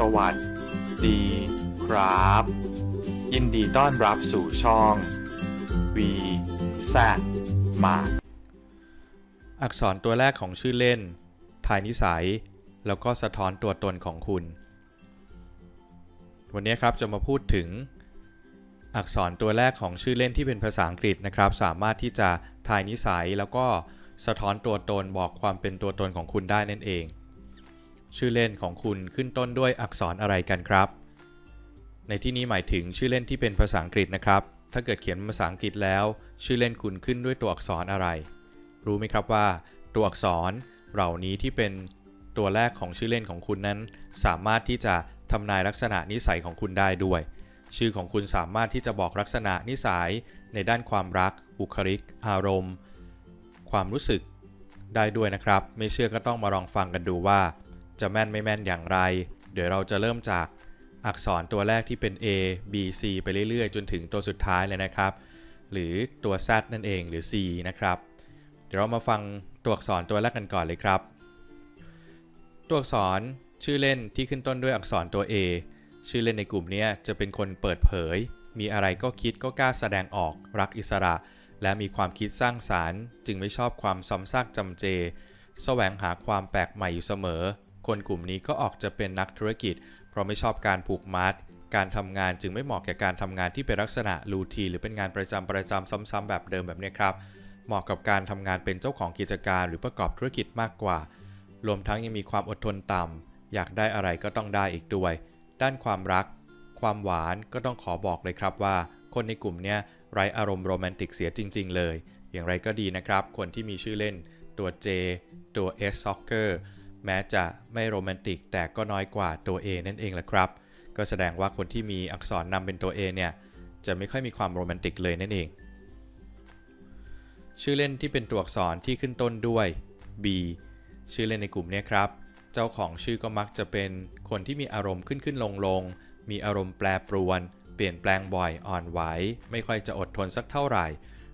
สวัสดีครับ ยินดีต้อนรับสู่ช่อง V Z มาอักษรตัวแรกของชื่อเล่น ทายนิสัย แล้วก็สะท้อนตัวตนของคุณ วันนี้ครับจะมาพูดถึง อักษรตัวแรกของชื่อเล่นที่เป็นภาษาอังกฤษนะครับ สามารถที่จะทายนิสัยแล้วก็สะท้อนตัวตนบอกความเป็นตัวตนของคุณได้นั่นเอง ชื่อเล่นของคุณขึ้นต้นด้วยอักษรอะไรกันครับ ในที่นี้หมายถึงชื่อเล่นที่เป็นภาษาอังกฤษนะครับ ถ้าเกิดเขียนภาษาอังกฤษแล้ว ชื่อเล่นคุณขึ้นด้วยตัวอักษรอะไร รู้ไหมครับว่าตัวอักษรเหล่านี้ที่เป็นตัวแรกของชื่อเล่นของคุณนั้น สามารถที่จะทำนายลักษณะนิสัยของคุณได้ด้วย ชื่อของคุณสามารถที่จะบอกลักษณะนิสัย ในด้านความรัก บุคลิก อารมณ์ ความรู้สึกได้ด้วยนะครับ ไม่เชื่อก็ต้องมาลองฟังกันดูว่า จะแม่นไม่แม่นอย่างไร เดี๋ยวเราจะเริ่มจากอักษรตัวแรกที่เป็น A B C ไปเรื่อยๆ จนถึงตัวสุดท้ายเลยนะครับ หรือตัว Z นั่นเองหรือ C นะครับ เดี๋ยวเรามาฟังตัวอักษรตัวแรกกันก่อนเลยครับ ตัวอักษรชื่อเล่นที่ขึ้นต้นด้วยอักษรตัว A ชื่อเล่นในกลุ่มนี้จะเป็นคนเปิดเผย มีอะไรก็คิดก็กล้าแสดงออกรักอิสระ และมีความคิดสร้างสารรค์ จึงไม่ชอบความซ้ำซากจำเจ แสวงหาความแปลกใหม่อยู่เสมอ คนกลุ่มนี้ก็ออกจะเป็นนักธุรกิจ เพราะไม่ชอบการผูกมัด การทำงานจึงไม่เหมาะแก่การทำงานที่เป็นลักษณะรูทีหรือเป็นงานประจำประจำซ้ำๆแบบเดิมแบบนี้ครับ เหมาะกับการทำงานเป็นเจ้าของกิจการหรือประกอบธุรกิจมากกว่า รวมทั้งยังมีความอดทนต่ำอยากได้อะไรก็ต้องได้อีกด้วย ด้านความรัก ความหวานก็ต้องขอบอกเลยครับว่า คนในกลุ่มเนี้ยไร้อารมณ์โรแมนติกเสียจริง ๆ เลย อย่างไรก็ดีนะครับ คนที่มีชื่อเล่นตัว J ตัว S Soccer แม้จะไม่โรแมนติกแต่ก็น้อยกว่าตัว A นั่นเองแหละครับ ก็แสดงว่าคนที่มีอักษรนำเป็นตัว A เนี่ย จะไม่ค่อยมีความโรแมนติกเลยนั่นเอง ชื่อเล่นที่เป็นตัวอักษรที่ขึ้นต้นด้วย B ชื่อเล่นในกลุ่มนี้ครับ เจ้าของชื่อก็มักจะเป็นคนที่มีอารมณ์ขึ้นขึ้นลงลงมีอารมณ์แปรปรวน เปลี่ยนแปลงบ่อยอ่อนไหว ไม่ค่อยจะอดทนสักเท่าไหร่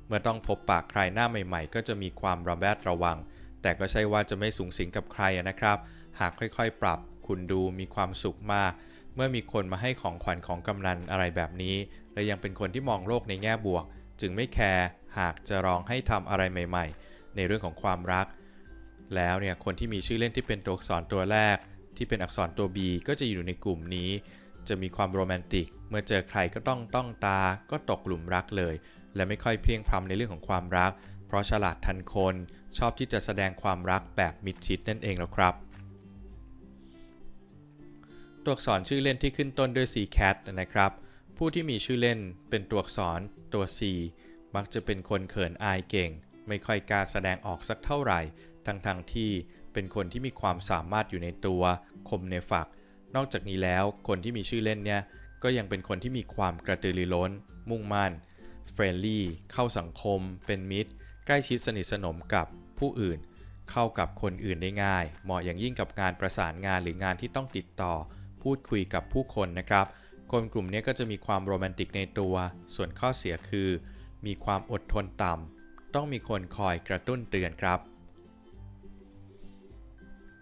เมื่อต้องพบปากใครหน้าใหม่ ๆ ก็จะมีความระแวดระวัง แต่ก็ใช่ว่าจะไม่สูงสิงกับใครนะครับ หากค่อยๆ ปรับ คุณดูมีความสุขมาก เมื่อมีคนมาให้ของขวัญของกำนันอะไรแบบนี้ และยังเป็นคนที่มองโลกในแง่บวก จึงไม่แคร์หากจะลองให้ทำอะไรใหม่ๆ ในเรื่องของความรัก แล้วเนี่ยคนที่มีชื่อเล่นที่เป็นตัวอักษรตัวแรก ที่เป็นอักษรตัว B ก็จะอยู่ในกลุ่มนี้ จะมีความโรแมนติก เมื่อเจอใครก็ต้องต้องตา ก็ตกหลุมรักเลย และไม่ค่อยเพียงพรำในเรื่องของความรัก เพราะฉลาดทันคน ชอบที่จะแสดงความรักแบบมิดชิดนั่นเองแล้วครับ ตัวอักษรชื่อเล่นที่ขึ้นต้นด้วย C cat นะครับ ผู้ที่มีชื่อเล่นเป็นตัวอักษรตัว C มักจะเป็นคนเขินอายเก่ง ไม่ค่อยกล้าแสดงออกสักเท่าไหร่ ทั้งๆทที่เป็นคนที่มีความสามารถอยู่ในตัวคมในฝัก นอกจากนี้แล้วคนที่มีชื่อเล่นเนี่ยก็ยังเป็นคนที่มีความกระตือรือร้น มุ่งมั่นเฟรนลี่เข้าสังคม เป็นมิตร ใกล้ชิดสนิทสนมกับ ผู้อื่น เข้ากับคนอื่นได้ง่าย เหมาะอย่างยิ่งกับการประสานงานหรืองานที่ต้องติดต่อ พูดคุยกับผู้คนนะครับ คนกลุ่มนี้ก็จะมีความโรแมนติกในตัว ส่วนข้อเสียคือ มีความอดทนต่ำต้องมีคนคอยกระตุ้นเตือนครับ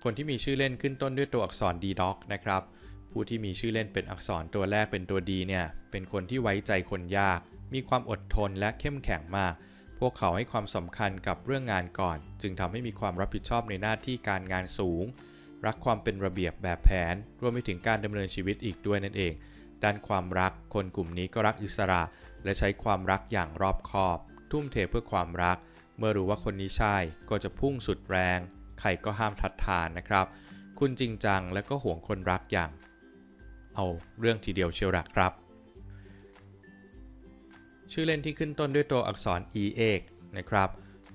คนที่มีชื่อเล่นขึ้นต้นด้วยตัวอักษร D Dog นะครับผู้ที่มีชื่อเล่นเป็นอักษรตัวแรกเป็นตัว D เนี่ย เป็นคนที่ไว้ใจคนยาก มีความอดทนและเข้มแข็งมาก พวกเขาให้ความสำคัญกับเรื่องงานก่อน จึงทำให้มีความรับผิดชอบในหน้าที่การงานสูง รักความเป็นระเบียบแบบแผน รวมไปถึงการดำเนินชีวิตอีกด้วยนั่นเอง ด้านความรัก คนกลุ่มนี้ก็รักอิสระ และใช้ความรักอย่างรอบคอบ ทุ่มเทเพื่อความรัก เมื่อรู้ว่าคนนี้ใช่ ก็จะพุ่งสุดแรง ใครก็ห้ามทัดทานนะครับ คุณจริงจังและก็ห่วงคนรักอย่าง เอาเรื่องทีเดียวเชียวรักครับ ชื่อเล่นที่ขึ้นต้นด้วยตัวอักษร e เอกนะครับ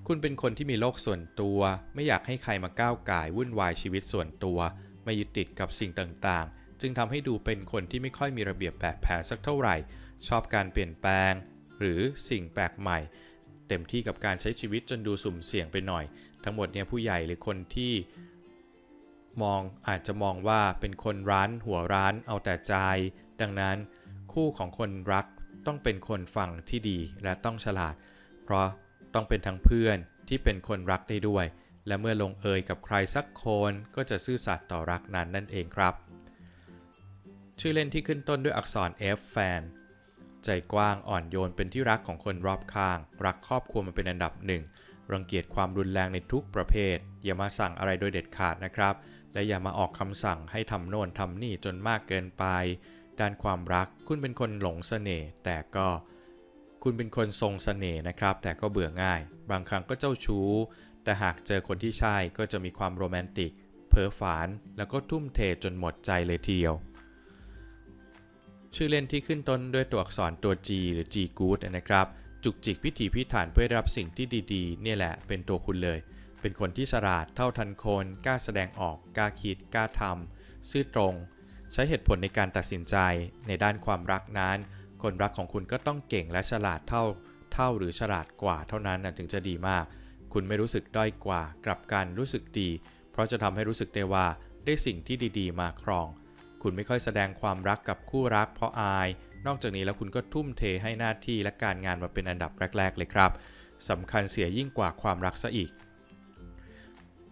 คุณเป็นคนที่มีโลกส่วนตัว ไม่อยากให้ใครมาก้าวก่ายวุ่นวายชีวิตส่วนตัว ไม่ยึดติดกับสิ่งต่างๆ จึงทำให้ดูเป็นคนที่ไม่ค่อยมีระเบียบแบบแผนสักเท่าไหร่ ชอบการเปลี่ยนแปลง หรือสิ่งแปลกใหม่ เต็มที่กับการใช้ชีวิตจนดูสุ่มเสี่ยงไปหน่อย ทั้งหมดเนี่ยผู้ใหญ่หรือคนที่มองอาจจะมองว่าเป็นคนร้านหัวร้านเอาแต่ใจ ดังนั้น คู่ของคนรัก ต้องเป็นคนฟังที่ดีและต้องฉลาด เพราะต้องเป็นทั้งเพื่อนที่เป็นคนรักได้ด้วย และเมื่อลงเอยกับใครสักคนก็จะซื่อสัตย์ต่อรักนั้นนั่นเองครับ ชื่อเล่นที่ขึ้นต้นด้วยอักษร F แฟนใจกว้างอ่อนโยนเป็นที่รักของคนรอบข้าง รักครอบครัวมันเป็นอันดับหนึ่งรังเกียจความรุนแรงในทุกประเภท อย่ามาสั่งอะไรโดยเด็ดขาดนะครับ และอย่ามาออกคำสั่งให้ทำโน่นทำนี่จนมากเกินไป ด้านความรักคุณเป็นคนหลงเสน่ห์แต่ก็คุณเป็นคนทรงเสน่ห์นะครับ แต่ก็เบื่อง่าย บางครั้งก็เจ้าชู้ แต่หากเจอคนที่ใช่ก็จะมีความโรแมนติก เพ้อฝันแล้วก็ทุ่มเทจนหมดใจเลยทีเดียว ชื่อเล่นที่ขึ้นต้นด้วยตัวอักษรตัว G หรือ G good นะครับ จุกจิกพิถีพิถันเพื่อรับสิ่งที่ดีๆ เนี่ยแหละเป็นตัวคุณเลย เป็นคนที่ฉลาดเท่าทันคน กล้าแสดงออก กล้าคิด กล้าทำซื่อตรง ใช้เหตุผลในการตัดสินใจในด้านความรักนั้น คนรักของคุณก็ต้องเก่งและฉลาดเท่า เท่าหรือฉลาดกว่าเท่านั้นนะถึงจะดีมาก คุณไม่รู้สึกด้อยกว่า กลับกันรู้สึกดี เพราะจะทำให้รู้สึกได้ว่าได้สิ่งที่ดีๆ มาครอง คุณไม่ค่อยแสดงความรักกับคู่รักเพราะอาย นอกจากนี้แล้วคุณก็ทุ่มเทให้หน้าที่และการงานมาเป็นอันดับแรก ๆ เลยครับสำคัญเสียยิ่งกว่าความรักซะอีก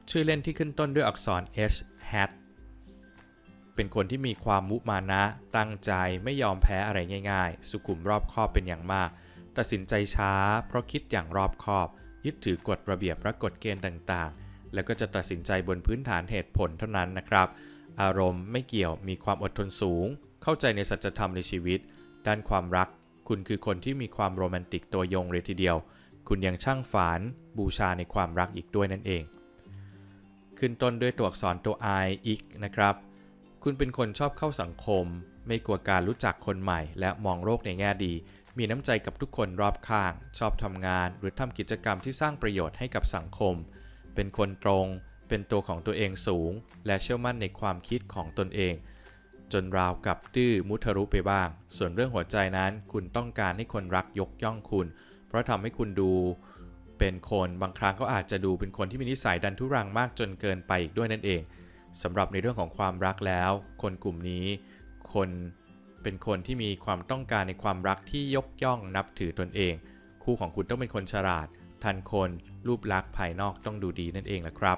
ชื่อเล่นที่ขึ้นต้นด้วยอักษร H hat เป็นคนที่มีความมุมานะ ตั้งใจไม่ยอมแพ้อะไรง่าย ๆ สุขุมรอบคอบเป็นอย่างมาก ตัดสินใจช้า เพราะคิดอย่างรอบคอบ ยึดถือกฎระเบียบและกฎเกณฑ์ต่างๆ แล้วก็จะตัดสินใจบนพื้นฐานเหตุผลเท่านั้นนะครับ อารมณ์ไม่เกี่ยวมีความอดทนสูง เข้าใจในสัจธรรมในชีวิต ด้านความรัก คุณคือคนที่มีความโรแมนติกตัวยงเลยทีเดียว คุณยังช่างฝันบูชาในความรักอีกด้วยนั่นเอง ขึ้นต้นด้วยตัวอักษรตัว I อีกนะครับ คุณเป็นคนชอบเข้าสังคม ไม่กลัวการรู้จักคนใหม่ และมองโลกในแง่ดี มีน้ำใจกับทุกคนรอบข้าง ชอบทำงาน หรือทำกิจกรรมที่สร้างประโยชน์ให้กับสังคม เป็นคนตรง เป็นตัวของตัวเองสูง และเชื่อมั่นในความคิดของตนเอง จนราวกับดื้อมุทะรุไปบ้าง ส่วนเรื่องหัวใจนั้นคุณต้องการให้คนรักยกย่องคุณ เพราะทำให้คุณดูเป็นคนบางครั้งก็อาจจะดูเป็นคนที่มีนิสัยดันทุรังมากจนเกินไปอีกด้วยนั่นเอง สำหรับในเรื่องของความรักแล้ว คนกลุ่มนี้ คนเป็นคนที่มีความต้องการในความรักที่ยกย่องนับถือตนเอง คู่ของคุณต้องเป็นคนฉลาด ทันคนรูปลักษณ์ภายนอกต้องดูดีนั่นเองแหละครับ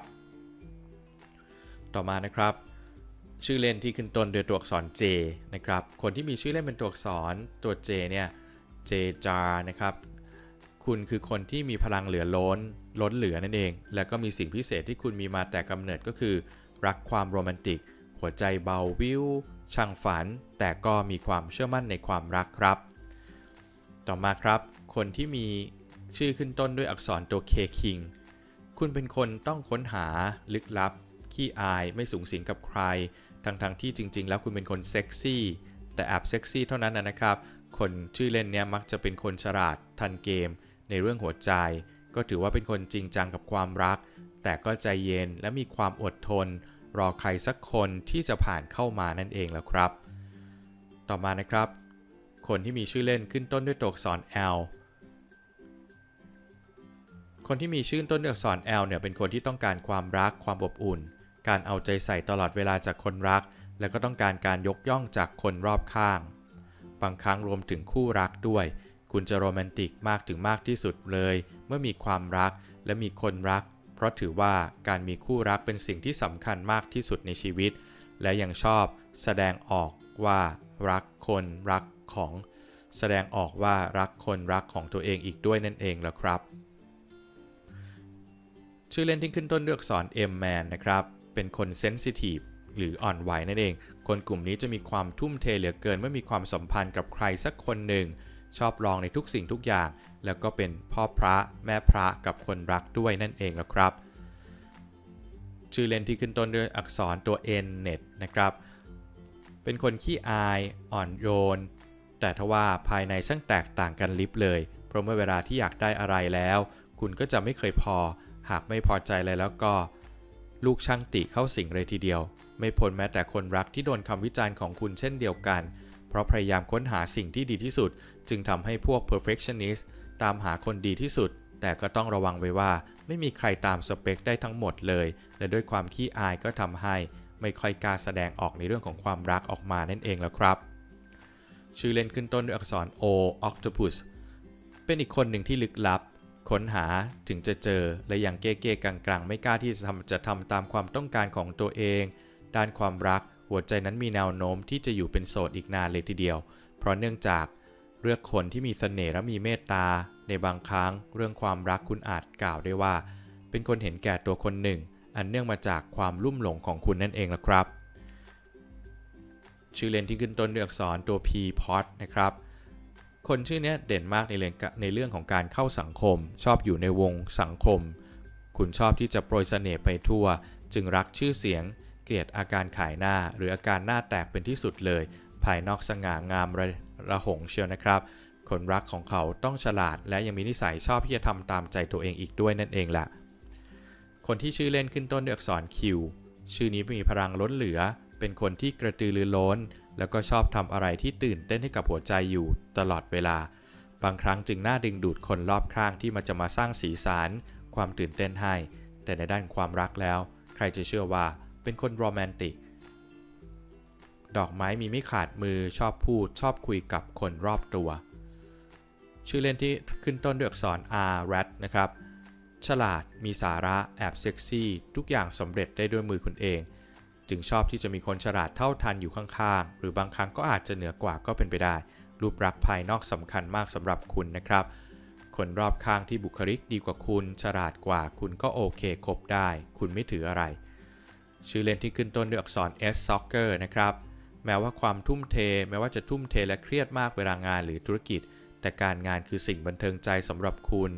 ต่อมานะครับ ชื่อเล่นที่ขึ้นต้นด้วยตัวอักษร J นะครับ คนที่มีชื่อเล่นเป็นตัวอักษรตัว J เนี่ย J จานะครับ คุณคือคนที่มีพลังเหลือล้น ล้นเหลือนั่นเอง แล้วก็มีสิ่งพิเศษที่คุณมีมาแต่กำเนิดก็คือ รักความโรแมนติก หัวใจเบาวิว ช่างฝัน แต่ก็มีความเชื่อมั่นในความรักครับ ต่อมาครับ คนที่มีชื่อขึ้นต้นด้วยอักษรตัว K King คุณเป็นคนต้องค้นหาลึกลับ ขี้อายไม่สูงสิงกับใคร ทั้งๆทที่จริง ๆ แล้วคุณเป็นคนเซ็กซี่ แต่แอบเซ็กซี่เท่านั้นนะนะครับ คนชื่อเล่นเนี้ยมักจะเป็นคนฉลาดทันเกม ในเรื่องหัวใจ ก็ถือว่าเป็นคนจริงจังกับความรัก แต่ก็ใจเย็นและมีความอดทน รอใครสักคนที่จะผ่านเข้ามานั่นเองแล้วครับ ต่อมานะครับ คนที่มีชื่อเล่นขึ้นต้นด้วยตัวอักษร L คนที่มีชื่อต้นด้วยอักษร L เนี่ยเป็นคนที่ต้องการความรักความอบอุ่น การเอาใจใส่ตลอดเวลาจากคนรัก และก็ต้องการการยกย่องจากคนรอบข้าง บางครั้งรวมถึงคู่รักด้วย คุณจะโรแมนติกมากถึงมากที่สุดเลย เมื่อมีความรักและมีคนรัก ราะถือว่าการมีคู่รักเป็นสิ่งที่สำคัญมากที่สุดในชีวิต และยังชอบแสดงออกว่ารักคนรักของ แสดงออกว่ารักคนรักของตัวเองอีกด้วยนั่นเองแหละครับ ชื่อเล่นที่ขึ้นต้นด้วยอักษร M man นะครับ เป็นคนเซนซิทีฟหรืออ่อนไหวนั่นเอง คนกลุ่มนี้จะมีความทุ่มเทเหลือเกินเมื่อมีความสัมพันธ์กับใครสักคนหนึ่ง ชอบลองในทุกสิ่งทุกอย่าง แล้วก็เป็นพ่อพระแม่พระกับคนรักด้วยนั่นเองแล้วครับ ชื่อเล่นที่ขึ้นต้นด้วยอักษรตัว N net นะครับ เป็นคนขี้อายอ่อนโยน แต่ทว่าภายในช่างแตกต่างกันลิบเลย เพราะเมื่อเวลาที่อยากได้อะไรแล้ว คุณก็จะไม่เคยพอ หากไม่พอใจเลยแล้วก็ ลูกช่างติเข้าสิงเลยทีเดียว ไม่พ้นแม้แต่คนรักที่โดนคำวิจารณ์ของคุณเช่นเดียวกันเพราะพยายามค้นหาสิ่งที่ดีที่สุด จึงทำให้พวก perfectionist ตามหาคนดีที่สุด แต่ก็ต้องระวังไว้ว่า ไม่มีใครตามสเปคได้ทั้งหมดเลย และด้วยความขี้อายก็ทำให้ไม่ค่อยกล้าแสดงออกในเรื่องของความรักออกมานั่นเองแล้วครับ ชื่อเล่นขึ้นต้นด้วยอักษร O octopus เป็นอีกคนหนึ่งที่ลึกลับ ค้นหาถึงจะเจอ และยังเก้ๆกังๆ ไม่กล้าที่จะทำจะทำตามความต้องการของตัวเอง ด้านความรัก หัวใจนั้นมีแนวโน้มที่จะอยู่เป็นโสดอีกนานเลยทีเดียว เพราะเนื่องจากเลือกคนที่มีเสน่ห์และมีเมตตา ในบางครั้งเรื่องความรักคุณอาจกล่าวได้ว่า เป็นคนเห็นแก่ตัวคนหนึ่ง อันเนื่องมาจากความลุ่มหลงของคุณนั่นเองละครับ ชื่อเล่นที่ขึ้นต้นด้วยอักษรตัว P pot นะครับ คนชื่อนี้เด่นมากในเรื่องในเรื่องของการเข้าสังคม ชอบอยู่ในวงสังคม คุณชอบที่จะโปรยเสน่ห์ไปทั่ว จึงรักชื่อเสียง เกลียดอาการขายหน้าหรืออาการหน้าแตกเป็นที่สุดเลย ภายนอกสง่างามระระหงเชียวนะครับ คนรักของเขาต้องฉลาด และยังมีนิสัยชอบที่จะทำตามใจตัวเองอีกด้วยนั่นเองแหละคนที่ชื่อเล่นขึ้นต้นด้วยอักษรคิวชื่อนี้มีพลังล้นเหลือ เป็นคนที่กระตือรือร้น แล้วก็ชอบทำอะไรที่ตื่นเต้นให้กับหัวใจอยู่ตลอดเวลา บางครั้งจึงน่าดึงดูดคนรอบข้างที่มาจะมาสร้างสีสันความตื่นเต้นให้ แต่ในด้านความรักแล้ว ใครจะเชื่อว่า เป็นคนโรแมนติก ดอกไม้มีไม่ขาดมือชอบพูดชอบคุยกับคนรอบตัว ชื่อเล่นที่ขึ้นต้นด้วยอักษร R rat นะครับ ฉลาดมีสาระแอบเซ็กซี่ ทุกอย่างสำเร็จได้ด้วยมือคุณเอง จึงชอบที่จะมีคนฉลาดเท่าทันอยู่ข้างๆ หรือบางครั้งก็อาจจะเหนือกว่าก็เป็นไปได้ รูปรักษณ์ภายนอกสำคัญมากสำหรับคุณนะครับคนรอบข้างที่บุคลิกดีกว่าคุณ ฉลาดกว่าคุณก็โอเคคบได้ คุณไม่ถืออะไร ชื่อเล่นที่ขึ้นต้นด้วยอักษร S soccer นะครับ แม้ว่าความทุ่มเท แม้ว่าจะทุ่มเทและเครียดมากเวลางานหรือธุรกิจ แต่การงานคือสิ่งบันเทิงใจสำหรับคุณ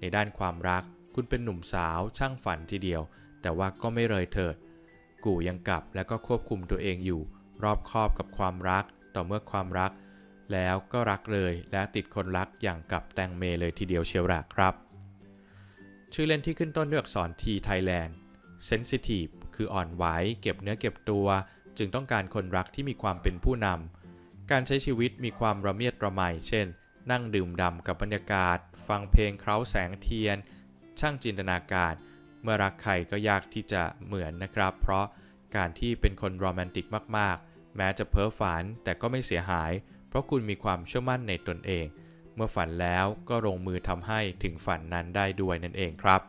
ในด้านความรัก คุณเป็นหนุ่มสาว ช่างฝันทีเดียว แต่ว่าก็ไม่เลยเถิด กู่ยังกลับและก็ควบคุมตัวเองอยู่ รอบคอบกับความรัก ต่อเมื่อความรัก แล้วก็รักเลยและติดคนรักอย่างกับแตงเมเลยทีเดียวเชียวละครับ ชื่อเล่นที่ขึ้นต้นด้วยอักษร T Thailand Sensitive คืออ่อนไหวเก็บเนื้อเก็บตัว จึงต้องการคนรักที่มีความเป็นผู้นำการใช้ชีวิตมีความระเมียดระไมเช่น นั่งดื่มด่ำกับบรรยากาศ ฟังเพลงเคล้าแสงเทียน ช่างจินตนาการ เมื่อรักใครก็ยากที่จะเหมือนนะครับ เพราะการที่เป็นคนโรแมนติกมากๆ แม้จะเพ้อฝันแต่ก็ไม่เสียหาย เพราะคุณมีความเชื่อมั่นในตนเอง เมื่อฝันแล้วก็ลงมือทำให้ถึงฝันนั้นได้ด้วยนั่นเองครับ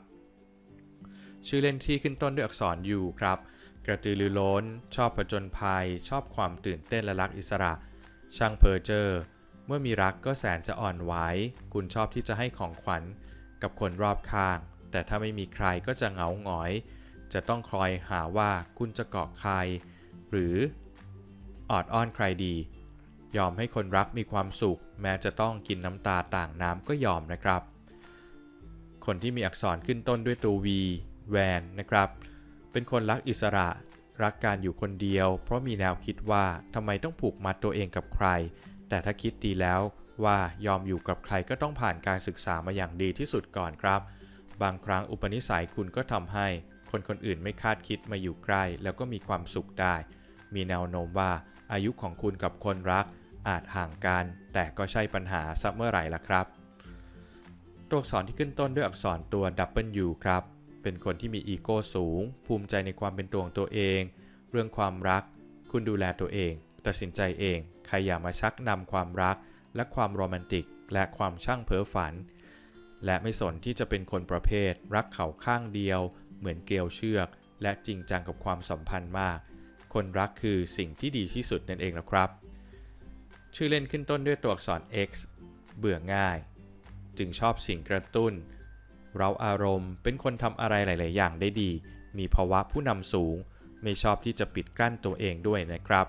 ชื่อเล่นที่ขึ้นต้นด้วยอักษร U ครับ กระตือรือร้น ชอบผจญภัย ชอบความตื่นเต้นและรักอิสระ ช่างเพอเจอร์ เมื่อมีรักก็แสนจะอ่อนไหว คุณชอบที่จะให้ของขวัญ กับคนรอบข้าง แต่ถ้าไม่มีใครก็จะเหงาหงอย จะต้องคอยหาว่าคุณจะเกาะใคร หรือออดอ้อนใครดี ยอมให้คนรักมีความสุข แม้จะต้องกินน้ำตาต่างน้ำก็ยอมนะครับ คนที่มีอักษรขึ้นต้นด้วยตัว V แวนนะครับ เป็นคนรักอิสระ รักการอยู่คนเดียว เพราะมีแนวคิดว่าทำไมต้องผูกมัดตัวเองกับใคร แต่ถ้าคิดดีแล้วว่ายอมอยู่กับใครก็ต้องผ่านการศึกษามาอย่างดีที่สุดก่อนครับ บางครั้งอุปนิสัยคุณก็ทำให้ คนคนอื่นไม่คาดคิดมาอยู่ใกล้ แล้วก็มีความสุขได้ มีแนวโน้มว่าอายุของคุณกับคนรักอาจห่างกัน แต่ก็ใช่ปัญหาสักเมื่อไหร่ละครับ ตัวอักษรที่ขึ้นต้นด้วยอักษรตัว W ครับ เป็นคนที่มีอีโก้สูง ภูมิใจในความเป็นตัวของตัวเอง เรื่องความรัก คุณดูแลตัวเอง ตัดสินใจเอง ใครอย่ามาชักนำความรัก และความโรแมนติก และความช่างเพ้อฝัน และไม่สนที่จะเป็นคนประเภท รักเขาข้างเดียว เหมือนเกลียวเชือก และจริงจังกับความสัมพันธ์มาก คนรักคือสิ่งที่ดีที่สุดนั่นเองนะครับ ชื่อเล่นขึ้นต้นด้วยตัวอักษร X เบื่อง่าย จึงชอบสิ่งกระตุ้น เราอารมณ์ เป็นคนทำอะไรหลาย ๆ อย่างได้ดี มีภาวะผู้นำสูง ไม่ชอบที่จะปิดกั้นตัวเองด้วยนะครับ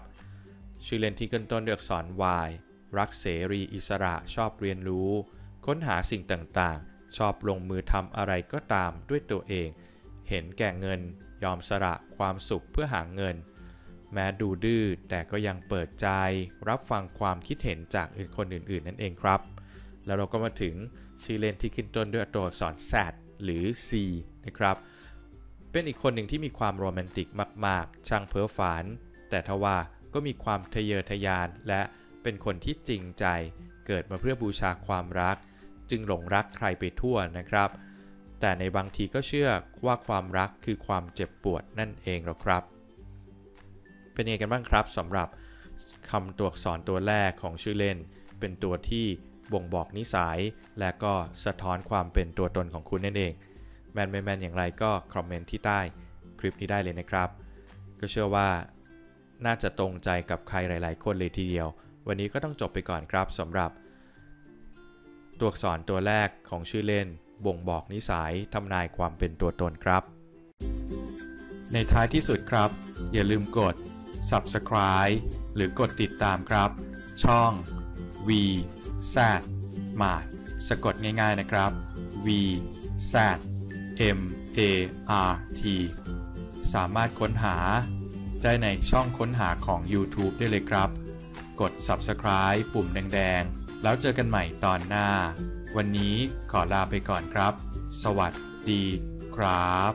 ชื่อเล่นที่ขึ้นต้นด้วยอักษร Y รักเสรีอิสระชอบเรียนรู้ ค้นหาสิ่งต่าง ๆ ชอบลงมือทำอะไรก็ตามด้วยตัวเอง เห็นแก่เงิน ยอมสละความสุขเพื่อหาเงิน แม้ดูดื้อแต่ก็ยังเปิดใจ รับฟังความคิดเห็นจากคนอื่น ๆ นั่นเองครับ แล้วเราก็มาถึง ชื่อเล่นที่ขึ้นต้นด้วยตัวอักษร Z หรือ C นะครับ เป็นอีกคนหนึ่งที่มีความโรแมนติกมาก ๆ ช่างเพ้อฝัน แต่ทว่าก็มีความทะเยอทะยานและเป็นคนที่จริงใจ เกิดมาเพื่อบูชาความรัก จึงหลงรักใครไปทั่วนะครับ แต่ในบางทีก็เชื่อว่าความรักคือความเจ็บปวดนั่นเองหรอครับ เป็นยังไงกันบ้างครับสำหรับคำตัวอักษรตัวแรกของชื่อเล่น เป็นตัวที่ บ่งบอกนิสัย และก็สะท้อนความเป็นตัวตนของคุณนั่นเอง แมนไม่แมนอย่างไรก็คอมเมนต์ที่ใต้คลิปนี้ได้เลยนะครับ ก็เชื่อว่า น่าจะตรงใจกับใครหลาย ๆ คนเลยทีเดียว วันนี้ก็ต้องจบไปก่อนครับสำหรับ ตัวอักษรตัวแรกของชื่อเล่น บ่งบอกนิสัยทำนายความเป็นตัวตนครับ ในท้ายที่สุดครับ อย่าลืมกด subscribe หรือกดติดตามครับ ช่อง V Z Mart สะกดง่ายๆนะครับ V Z M A R T สามารถค้นหา ได้ในช่องค้นหาของ YouTube ได้เลยครับ กด subscribe ปุ่มแดงๆ แล้วเจอกันใหม่ตอนหน้า วันนี้ขอลาไปก่อนครับ สวัสดีครับ